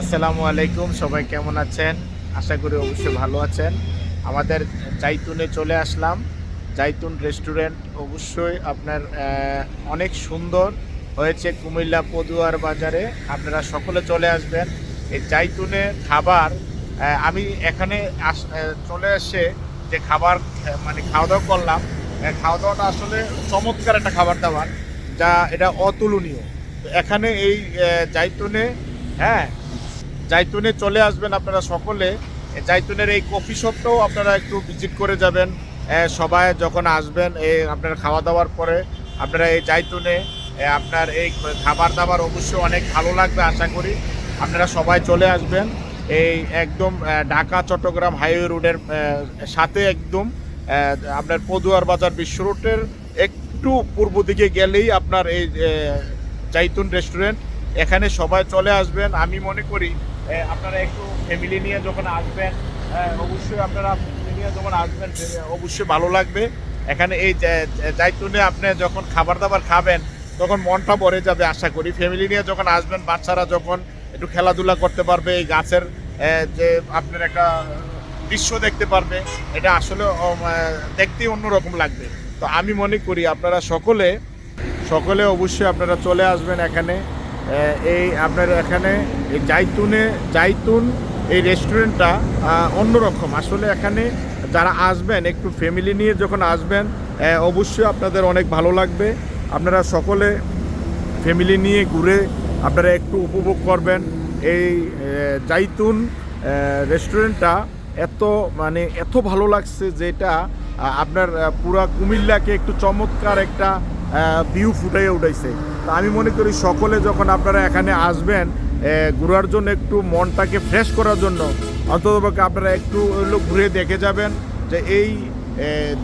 আসসালামু আলাইকুম, সবাই কেমন আছেন? আশা করি অবশ্যই ভালো আছেন। আমাদের জাইতুনে চলে আসলাম। জাইতুন রেস্টুরেন্ট অবশ্যই আপনার অনেক সুন্দর হয়েছে কুমিল্লা পদুয়ার বাজারে। আপনারা সকলে চলে আসবেন। এই জাইতুনে খাবার আমি এখানে চলে এসে যে খাবার মানে খাওয়া দাওয়া করলাম খাওয়া দাওয়াটা আসলে চমৎকার একটা খাবার দাবার, যা এটা অতুলনীয়। এখানে এই জাইতুনে হ্যাঁ জাইতুনে চলে আসবেন আপনারা সকলে। জাইতুনের এই কফি শপটাও আপনারা একটু ভিজিট করে যাবেন। সবাই যখন আসবেন এই আপনার খাওয়া দাওয়ার পরে আপনারা এই জাইতুনে আপনার এই খাবার দাবার অবশ্যই অনেক ভালো লাগবে আশা করি। আপনারা সবাই চলে আসবেন। এই একদম ঢাকা, চট্টগ্রাম হাইওয়ে রোডের সাথে একদম আপনার পদুয়ার বাজার বিশ্ব রোডের একটু পূর্ব দিকে গেলেই আপনার এই জাইতুন রেস্টুরেন্ট এখানে সবাই চলে আসবেন। আমি মনে করি আপনারা একটু ফ্যামিলি নিয়ে যখন আসবেন অবশ্যই আপনারা ফ্যামিলি নিয়ে যখন আসবেন অবশ্যই ভালো লাগবে। এখানে এই জা- জাইতুনে আপনি যখন খাবার দাবার খাবেন, তখন মনটা ভরে যাবে আশা করি। ফ্যামিলি নিয়ে যখন আসবেন, বাচ্চারা যখন একটু খেলাধুলা করতে পারবে, এই গাছের যে আপনার একটা দৃশ্য দেখতে পারবে, এটা আসলে দেখতেই অন্যরকম লাগবে। তো আমি মনে করি আপনারা সকলে সকলে অবশ্যই আপনারা চলে আসবেন এখানে। এই আপনার এখানে জাইতুনে, জাইতুন এই রেস্টুরেন্টটা অন্যরকম। আসলে এখানে যারা আসবেন, একটু ফ্যামিলি নিয়ে যখন আসবেন অবশ্যই আপনাদের অনেক ভালো লাগবে। আপনারা সকলে ফ্যামিলি নিয়ে ঘুরে আপনারা একটু উপভোগ করবেন। এই জাইতুন রেস্টুরেন্টটা এত মানে এত ভালো লাগছে যেটা আপনার পুরা কুমিল্লাকে একটু চমৎকার একটা ভিউ ফুটাইয়ে উঠাইছে। তো আমি মনে করি সকলে যখন আপনারা এখানে আসবেন ঘোরার জন্য একটু মনটাকে ফ্রেশ করার জন্য অন্ততপক্ষে আপনারা একটু হলো ঘুরে দেখে যাবেন যে এই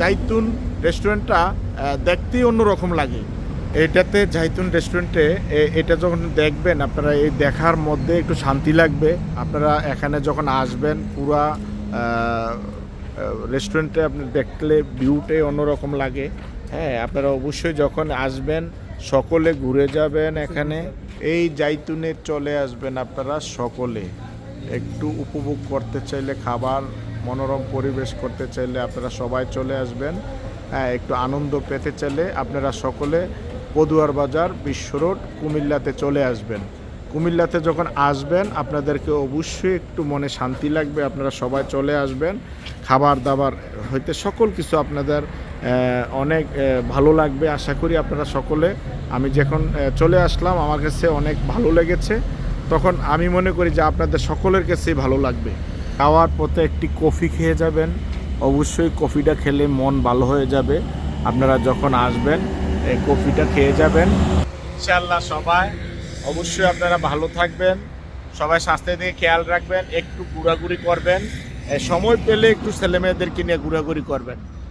জাইতুন রেস্টুরেন্টটা দেখতেই অন্যরকম লাগে। এটাতে জাইতুন রেস্টুরেন্টে এটা যখন দেখবেন, আপনারা এই দেখার মধ্যে একটু শান্তি লাগবে। আপনারা এখানে যখন আসবেন, পুরা রেস্টুরেন্টে আপনি দেখলে ভিউটাই অন্যরকম লাগে। হ্যাঁ আপনারা অবশ্যই যখন আসবেন, সকলে ঘুরে যাবেন এখানে। এই জাইতুনে চলে আসবেন আপনারা সকলে। একটু উপভোগ করতে চাইলে, খাবার, মনোরম পরিবেশ করতে চাইলে আপনারা সবাই চলে আসবেন। হ্যাঁ একটু আনন্দ পেতে চাইলে আপনারা সকলে পদুয়ার বাজার, বিশ্ব রোড, কুমিল্লাতে চলে আসবেন। কুমিল্লাতে যখন আসবেন, আপনাদেরকে অবশ্যই একটু মনে শান্তি লাগবে, আপনারা সবাই চলে আসবেন। খাবার দাবার হইতে সকল কিছু আপনাদের অনেক ভালো লাগবে। আশা করি আপনারা সকলে, আমি যখন চলে আসলাম, আমার কাছে অনেক ভালো লেগেছে। তখন আমি মনে করি যে আপনাদের সকলের কাছেই ভালো লাগবে। খাওয়ার পথে একটি কফি খেয়ে যাবেন। অবশ্যই কফিটা খেলে মন ভালো হয়ে যাবে। আপনারা যখন আসবেন, এই কফিটা খেয়ে যাবেন। ইনশাল্লাহ সবাই, অবশ্যই আপনারা ভালো থাকবেন। সবাই স্বাস্থ্যের দিকে খেয়াল রাখবেন। একটু ঘোরাঘুরি করবেন। সময় পেলে একটু ছেলেমেয়েদেরকে নিয়ে ঘোরাঘুরি করবেন।